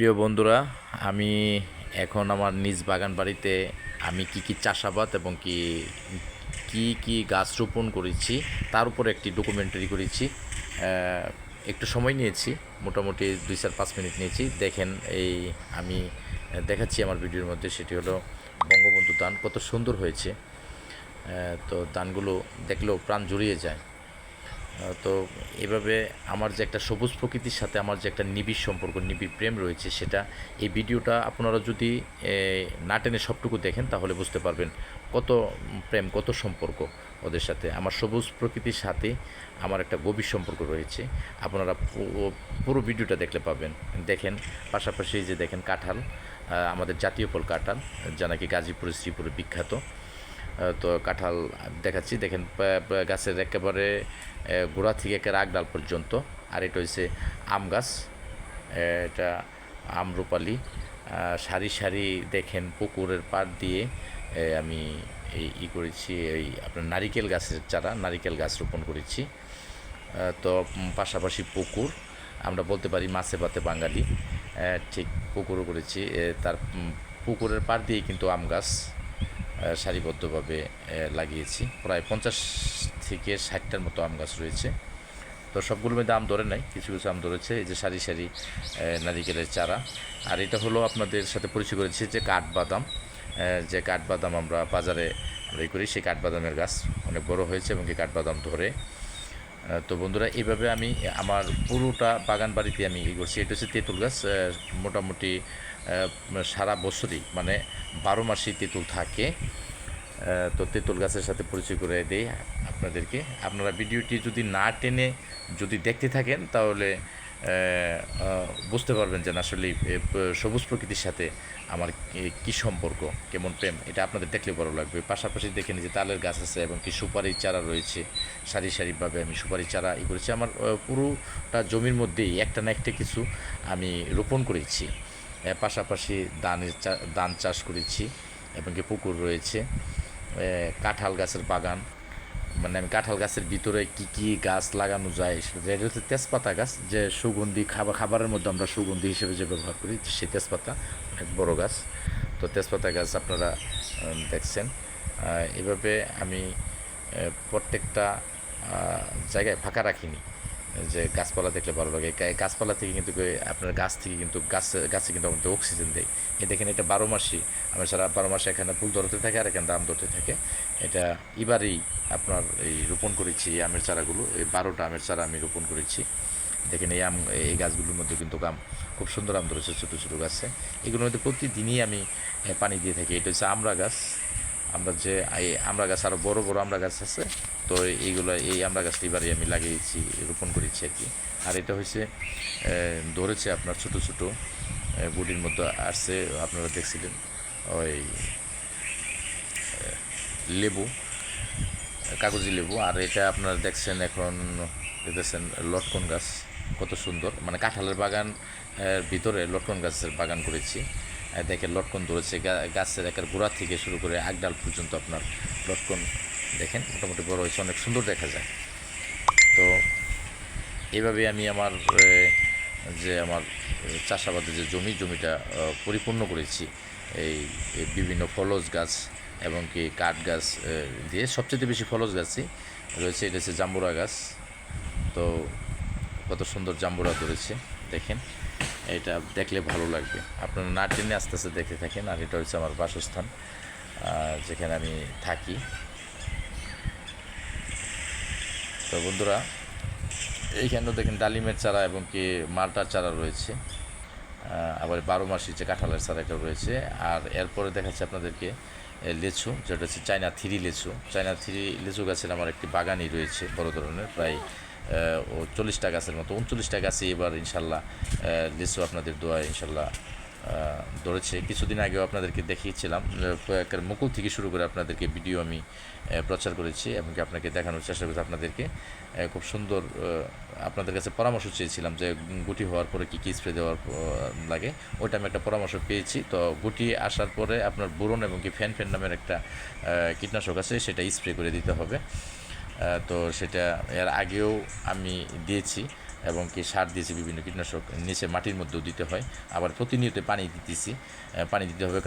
প্রিয় বন্ধুরা, আমি এখন আমার নিজ বাগান বাড়িতে আমি কি কি চাষাবাদ এবং কি কি কি গাছ রোপণ করেছি, তার উপর একটি ডকুমেন্টারি করেছি। একটু সময় নিয়েছি, মোটামুটি দুই চার পাঁচ মিনিট নিয়েছি। দেখেন, এই আমি দেখাচ্ছি আমার ভিডিওর মধ্যে, সেটি হলো বঙ্গবন্ধু দান কত সুন্দর হয়েছে। তো দানগুলো দেখলেও প্রাণ জুড়িয়ে যায়। তো এভাবে আমার যে একটা সবুজ প্রকৃতির সাথে আমার যে একটা নিবিড় সম্পর্ক, নিবিড় প্রেম রয়েছে, সেটা এই ভিডিওটা আপনারা যদি না টেনে সবটুকু দেখেন, তাহলে বুঝতে পারবেন কত প্রেম, কত সম্পর্ক ওদের সাথে। আমার সবুজ প্রকৃতির সাথে আমার একটা গভীর সম্পর্ক রয়েছে। আপনারা পুরো ভিডিওটা দেখলে পাবেন। দেখেন, পাশাপাশি যে দেখেন কাঁঠাল আমাদের জাতীয় ফল কাঁঠাল, যা নাকি গাজীপুর শ্রীপুরে বিখ্যাত। তো কাঁঠাল দেখাচ্ছি। দেখেন গাছের একেবারে গোড়া থেকে একের আগ ডাল পর্যন্ত। আর এটা হচ্ছে আম গাছ। এটা আমরুপালি সারি সারি দেখেন পুকুরের পাড় দিয়ে আমি এই ই করেছি, এই আপনার নারিকেল গাছের চারা, নারিকেল গাছ রোপণ করেছি। তো পাশাপাশি পুকুর। আমরা বলতে পারি মাছে ভাতে বাঙালি। ঠিক পুকুরও করেছি। তার পুকুরের পাড় দিয়ে কিন্তু আম গাছ। সারিবদ্ধভাবে লাগিয়েছি। প্রায় পঞ্চাশ থেকে ষাটটার মতো আম গাছ রয়েছে। তো সবগুলো মধ্যে আম ধরে নাই, কিছু কিছু আম ধরেছে। এই যে সারি সারি নারিকেলের চারা। আর এটা হলো আপনাদের সাথে পরিচয় করেছি যে কাঠবাদাম। যে কাঠবাদাম আমরা বাজারে করি, সেই কাঠবাদামের গাছ অনেক বড় হয়েছে এবং এই কাঠবাদাম ধরে তো বন্ধুরা এইভাবে আমি আমার পুরোটা বাগান বাড়িতে আমি ই করছি। এটা হচ্ছে তেঁতুল গাছ মোটামুটি সারা বছরই মানে বারো মাসেই তেঁতুল থাকে। তো তেঁতুল গাছের সাথে পরিচয় করে দেই আপনাদেরকে। আপনারা ভিডিওটি যদি না টেনে যদি দেখতে থাকেন, তাহলে বুঝতে পারবেন যে আসলে সবুজ প্রকৃতির সাথে আমার কি- সম্পর্ক, কেমন প্রেম, এটা আপনাদের দেখলে ভালো লাগবে। পাশাপাশি দেখে যে তালের গাছ আছে এবং কি সুপারির চারা রয়েছে, সারি সারিভাবে আমি সুপারির চারা ই করেছি। আমার পুরোটা জমির মধ্যেই একটা না একটা কিছু আমি রোপণ করেছি। পাশাপাশি ধানের চা- ধান চাষ করেছি এবং কি পুকুর রয়েছে। কাঁঠাল গাছের বাগান মানে আমি কাঁঠাল গাছের ভিতরে কি কি গাছ লাগানো যায় এটা হচ্ছে তেজপাতা গাছ, যে সুগন্ধি খাবার খাবারের মধ্যে আমরা সুগন্ধি হিসেবে যে ব্যবহার করি সে তেজপাতা অনেক বড়ো গাছ। তো তেজপাতা গাছ আপনারা দেখছেন। এভাবে আমি প্রত্যেকটা জায়গায় ফাঁকা রাখিনি। যে গাছপালা দেখলে ভালো লাগে। গাছপালা থেকে কিন্তু আপনার গাছ থেকে কিন্তু গাছ, গাছে কিন্তু আমাদের অক্সিজেন দেয়। এ দেখেন এটা বারো মাসই আমরা সারা বারো মাসে এখানে ফুল ধরতে থাকে আর এখানে দাম ধরতে থাকে। এটা এবারেই আপনার এই রোপণ করেছি এই আমের চারাগুলো। এই বারোটা আমের চারা আমি রোপণ করেছি। দেখেন এই আম, এই গাছগুলোর মধ্যে কিন্তু আম, খুব সুন্দর আম ধরেছে ছোটো ছোটো গাছে। এগুলোর মধ্যে প্রতিদিনই আমি পানি দিয়ে থাকি। এটা হচ্ছে আমড়া গাছ। আমরা যে, এই আমড়া গাছ আরও বড় বড় আমড়া গাছ আছে তো এইগুলো এই আমরা গাছটি এবারে আমি লাগিয়েছি রোপণ করেছি আর কি। আর এটা হচ্ছে এ, ধরেছে আপনার ছোট ছোট গুটির মধ্যে আসছে আপনারা দেখছিলেন ওই লেবু কাগজি লেবু। আর এটা আপনারা দেখছেন এখন দেখতেছেন লটকন গাছ কত সুন্দর। মানে কাঁঠালের বাগান ভিতরে লটকন গাছের বাগান করেছি। দেখেন লটকন ধরেছে গাছের একের গোড়া থেকে শুরু করে আগডাল পর্যন্ত আপনার লটকন দেখেন, মোটামুটি বড় হয়েছে, অনেক সুন্দর দেখা যায়। তো এইভাবে আমি আমার যে আমার চাষাবাদের যে জমি, জমিটা পরিপূর্ণ করেছি, এই এই বিভিন্ন ফলজ গাছ এবং কি কাঠ গাছ দিয়ে সবচেয়ে বেশি ফলজ গাছই রয়েছে, এটা হচ্ছে জাম্বুরা গাছ। তো কত সুন্দর জাম্বুরা ধরেছে, দেখেন, এটা দেখলে ভালো লাগবে। আপনারা না টেনে আস্তে আস্তে দেখতে থাকেন, আর এটা হচ্ছে আমার বাসস্থান যেখানে আমি থাকি। তো বন্ধুরা, এইখানেও দেখেন ডালিমের চারা এবং কি মালটার চারা রয়েছে। আবার বারো মাসি যে কাঁঠালের চারা একটা রয়েছে। আর এরপরে দেখাচ্ছে আপনাদেরকে লেচু, যেটা হচ্ছে চায়না থ্রি লেচু। চায়না থ্রি লেচু গাছের আমার একটি বাগানই রয়েছে, বড় ধরনের, প্রায় ও চল্লিশটা গাছের মতো, উনচল্লিশটা গাছে এবার ইনশাল্লাহ লিচু আপনাদের দোয়া ইনশাল্লাহ ধরেছে। কিছুদিন আগেও আপনাদেরকে দেখিয়েছিলাম মুকুল থেকে শুরু করে আপনাদেরকে ভিডিও আমি প্রচার করেছি এবং আপনাকে দেখানোর চেষ্টা করেছি আপনাদেরকে। খুব সুন্দর আপনাদের কাছে পরামর্শ চেয়েছিলাম যে গুটি হওয়ার পরে কী কী স্প্রে দেওয়ার লাগে। ওইটা আমি একটা পরামর্শ পেয়েছি। তো গুটি আসার পরে আপনার বোরন এবং কি ফ্যান ফ্যান নামের একটা কীটনাশক আছে সেটা স্প্রে করে দিতে হবে। তো সেটা এর আগেও আমি দিয়েছি। এবং কি সার দিয়েছি বিভিন্ন কীটনাশক নিচে মাটির মধ্যেও দিতে হয়। আবার প্রতিনিয়ত পানি দিতেছি। পানি দিতে হবে